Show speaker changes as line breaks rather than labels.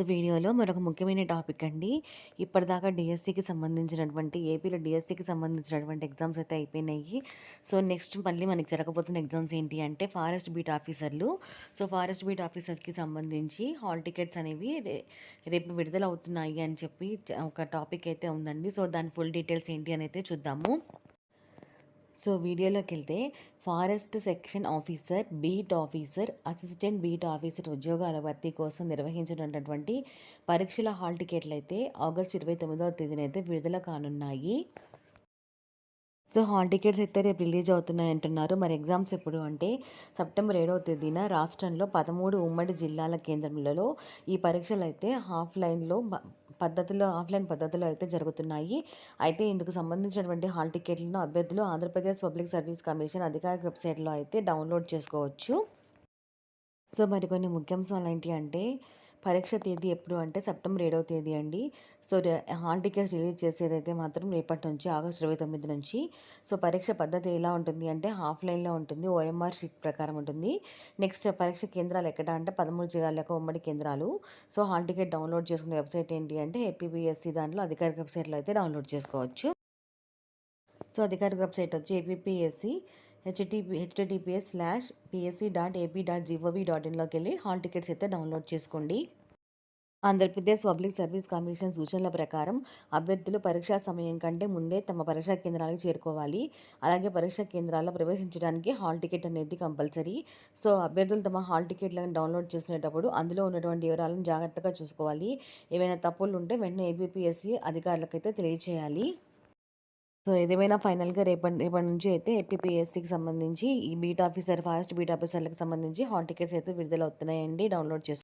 Next వీడియోలో మరొక ముఖ్యమైన టాపిక్ అండి. ఇప్పటిదాకా డిఎస్సికి సంబంధించినటువంటి ఏపీలో డిఎస్సికి సంబంధించినటువంటి ఎగ్జామ్స్ అయితే అయిపోయినాయి. సో నెక్స్ట్ మళ్ళీ మనకి జరగబోతున్న ఎగ్జామ్స్ ఏంటి అంటే ఫారెస్ట్ బీట్ ఆఫీసర్లు. సో ఫారెస్ట్ బీట్ ఆఫీసర్స్కి సంబంధించి హాల్ టికెట్స్ అనేవి రేపు విడుదల అవుతున్నాయి అని చెప్పి ఒక టాపిక్ అయితే ఉందండి. సో దాని ఫుల్ డీటెయిల్స్ ఏంటి అని అయితే చూద్దాము. సో వీడియోలోకి వెళ్తే forest section officer beat officer assistant beat officer ఉద్యోగాల భర్తీ కోసం నిర్వహించినటువంటి పరీక్షల హాల్ టికెట్లు అయితే ఆగస్ట్ ఇరవై తొమ్మిదవ తేదీన అయితే విడుదల కానున్నాయి. సో హాల్ టికెట్స్ అయితే రేపు రిలీజ్ అవుతున్నాయి అంటున్నారు. మరి ఎగ్జామ్స్ ఎప్పుడు అంటే సెప్టెంబర్ ఏడవ తేదీన రాష్ట్రంలో పదమూడు ఉమ్మడి జిల్లాల కేంద్రంలో ఈ పరీక్షలు అయితే ఆఫ్లైన్లో పద్ధతిలో ఆఫ్లైన్ పద్ధతిలో అయితే జరుగుతున్నాయి. అయితే ఇందుకు సంబంధించినటువంటి హాల్ టికెట్లను అభ్యర్థులు ఆంధ్రప్రదేశ్ పబ్లిక్ సర్వీస్ కమిషన్ అధికారిక వెబ్సైట్లో అయితే డౌన్లోడ్ చేసుకోవచ్చు. సో మరికొన్ని ముఖ్యాంశాలు ఏంటి అంటే పరీక్ష తేదీ ఎప్పుడు అంటే సెప్టెంబర్ ఏడవ తేదీ అండి. సో హాల్ టికెట్స్ రిలీజ్ చేసేదైతే మాత్రం రేపటి నుంచి ఆగస్ట్ ఇరవై తొమ్మిది నుంచి. సో పరీక్ష పద్ధతి ఎలా ఉంటుంది అంటే ఆఫ్లైన్లో ఉంటుంది ఓఎంఆర్ షీట్ ప్రకారం ఉంటుంది. నెక్స్ట్ పరీక్ష కేంద్రాలు ఎక్కడ అంటే పదమూడు జిల్లాలకు ఉమ్మడి కేంద్రాలు. సో హాల్ టికెట్ డౌన్లోడ్ చేసుకునే వెబ్సైట్ ఏంటి అంటే ఏపీబీఎస్సీ దాంట్లో అధికారిక వెబ్సైట్లో అయితే డౌన్లోడ్ చేసుకోవచ్చు. సో అధికారిక వెబ్సైట్ వచ్చి APPSC http https slash PSC dot AP dot gov dot ఇన్లోకి వెళ్ళి హాల్ టికెట్స్ అయితే డౌన్లోడ్ చేసుకోండి. ఆంధ్రప్రదేశ్ పబ్లిక్ సర్వీస్ కమిషన్ సూచనల ప్రకారం అభ్యర్థులు పరీక్షా సమయం కంటే ముందే తమ పరీక్షా కేంద్రాలకు చేరుకోవాలి. అలాగే పరీక్షా కేంద్రాల్లో ప్రవేశించడానికి హాల్ టికెట్ అనేది కంపల్సరీ. సో అభ్యర్థులు తమ హాల్ టికెట్లను డౌన్లోడ్ చేసుకునేటప్పుడు అందులో ఉన్నటువంటి వివరాలను జాగ్రత్తగా చూసుకోవాలి. ఏవైనా తప్పులు ఉంటే వెంటనే ఏబిపిఎస్సి అధికారులకైతే తెలియచేయాలి. సో ఏదేమైనా ఫైనల్గా రేపటి రేపటి నుంచి అయితే ఏపీపీఎస్సీకి సంబంధించి ఈ బీట్ ఆఫీసర్ ఫాస్ట్ బీట్ ఆఫీసర్లకు సంబంధించి హాల్ టికెట్స్ అయితే విడుదల అవుతున్నాయండి డౌన్లోడ్ చేసుకో